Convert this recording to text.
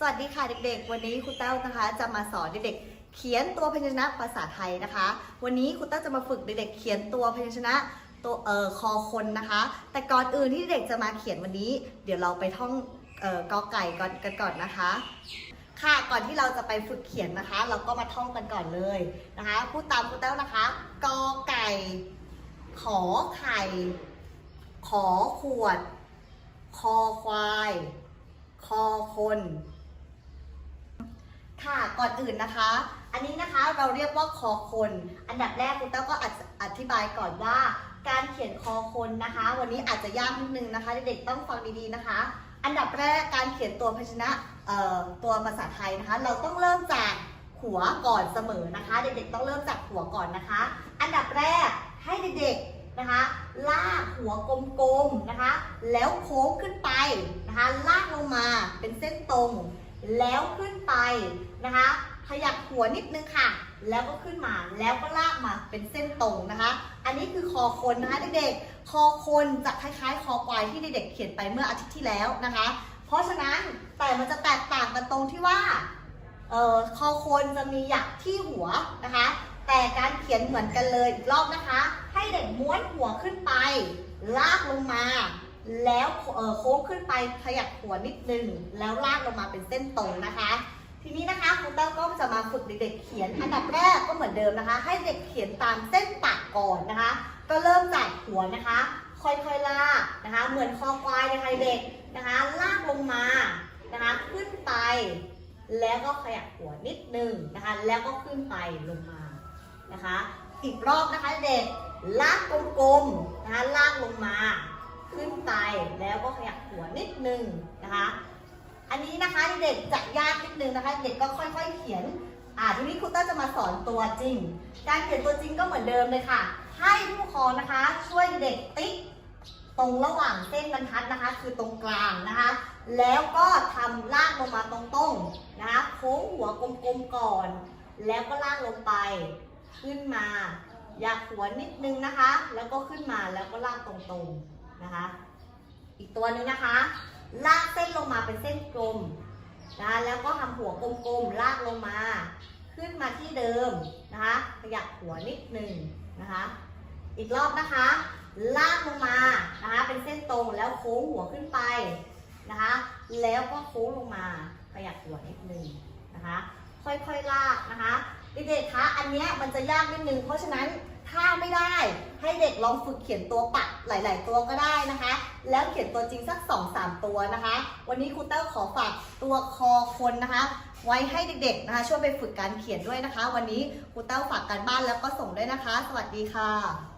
สวัสดีค่ะเด็กๆ วันนี้ครูเต้านะคะ จะมาสอนเด็กๆ เขียนตัวพยัญชนะภาษาไทยนะคะ วันนี้ครูเต้าจะมาฝึกเด็กๆ เขียนตัวพยัญชนะตัวเอ่อคอคนนะคะ แต่ก่อนอื่นที่เด็กจะมาเขียนวันนี้ เดี๋ยวเราไปท่องเอ่อกอไก่ก่อนกันก่อนนะคะ ค่ะก่อนที่เราจะไปฝึกเขียนนะคะ เราก็มาท่องกันก่อนเลยนะคะพูดตามครูเต้านะคะกอไก่ ขอไข่ ขอขวด คอควาย คอคน ก่อนอื่นนะคะ อันนี้นะคะเราเรียกว่าคอคน อันดับแรกคุณเต้าก็อธิบายก่อนว่า การเขียนคอคนนะคะ วันนี้อาจจะยากนิดนึงนะคะเด็กๆต้องฟังดีๆนะคะ อันดับแรกการเขียนตัวพยัญชนะตัวภาษาไทยนะคะ เราต้องเริ่มจากหัวก่อนเสมอนะคะ เด็กๆต้องเริ่มจากหัวก่อนนะคะ อันดับแรกให้เด็กๆนะคะ ลากหัวกลมๆนะคะ แล้วโค้งขึ้นไปนะคะ ลากลงมาเป็นเส้นตรง แล้วขึ้นไปนะคะ ขยับหัวนิดนึงค่ะ แล้วก็ขึ้นมา แล้วก็ลากมาเป็นเส้นตรงนะคะ อันนี้คือคอคนนะคะเด็กๆ คอคนจะคล้ายๆ คอควายที่เด็กๆเขียนไปเมื่ออาทิตย์ที่แล้วนะคะ เพราะฉะนั้นแต่มันจะแตกต่างกันตรงที่ว่าเอ่อคอคนจะมีหยักที่หัวนะคะ แต่การเขียนเหมือนกันเลยอีกรอบนะคะ ให้เด็กม้วนหัวขึ้นไป ลากลงมา แล้วโค้งขึ้นไปขยับหัวนิดนึง แล้วลากลงมาเป็นเส้นตรงนะคะ ทีนี้นะคะครูเต้าก็จะมาฝึกเด็กๆเขียน อันดับแรกก็เหมือนเดิมนะคะ ให้เด็กเขียนตามเส้นปากก่อนนะคะ ก็เริ่มจากหัวนะคะ ค่อยๆลากนะคะ เหมือนคอควายนะคะเด็กนะคะ ลากลงมานะคะ ขึ้นไป แล้วก็ขยับหัวนิดนึงนะคะ แล้วก็ขึ้นไปลงมานะคะ อีกรอบนะคะเด็กลากกลมๆนะคะ ลากลงมา ไปแล้วก็ขยับหัวนิดนึงนะคะ อันนี้นะคะเด็กจะยากนิดนึงนะคะ เด็กก็ค่อยๆเขียน อ่าทีนี้ครูเต้าจะมาสอนตัวจริง การเขียนตัวจริงก็เหมือนเดิมเลยค่ะ ให้ผู้ปกครองนะคะ ช่วยเด็กติ๊กตรงระหว่างเส้นบรรทัดนะคะ คือตรงกลางนะคะ แล้วก็ทำลากลงมาตรงๆนะคะโค้งหัวกลมๆก่อน แล้วก็ลากลงไปขึ้นมาอยากหัวนิดนึงนะคะ แล้วก็ขึ้นมาแล้วก็ลากตรงๆนะคะ อีกตัวหนึงนะคะ ลากเส้นลงมาเป็นเส้นกลมนะแล้วก็ทำหัวกลมๆลากลงมา ขึ้นมาที่เดิมนะคะขยับหัวนิดหนึ่งนะคะ อีกรอบนะคะ ลากลงมานะคะเป็นเส้นตรงแล้วโค้งหัวขึ้นไปนะคะ แล้วก็โค้งลงมาขยับหัวนิดหนึ่งนะคะ ค่อยๆลากนะคะเด็กๆคะอันเนี้ยมันจะยากนิดนึงเพราะฉะนั้น ถ้าไม่ได้ให้เด็กลองฝึกเขียนตัวปักหลาย ๆ ตัวก็ได้นะคะ แล้วเขียนตัวจริงสัก2อสามตัวนะคะ วันนี้ครูเต้าขอฝากตัวคอคนนะคะ ไว้ให้เด็ก ๆ นะคะ ช่วยไปฝึกการเขียนด้วยนะคะ วันนี้ครูเต้าฝากการบ้านแล้วก็ส่งด้วยนะคะ สวัสดีค่ะ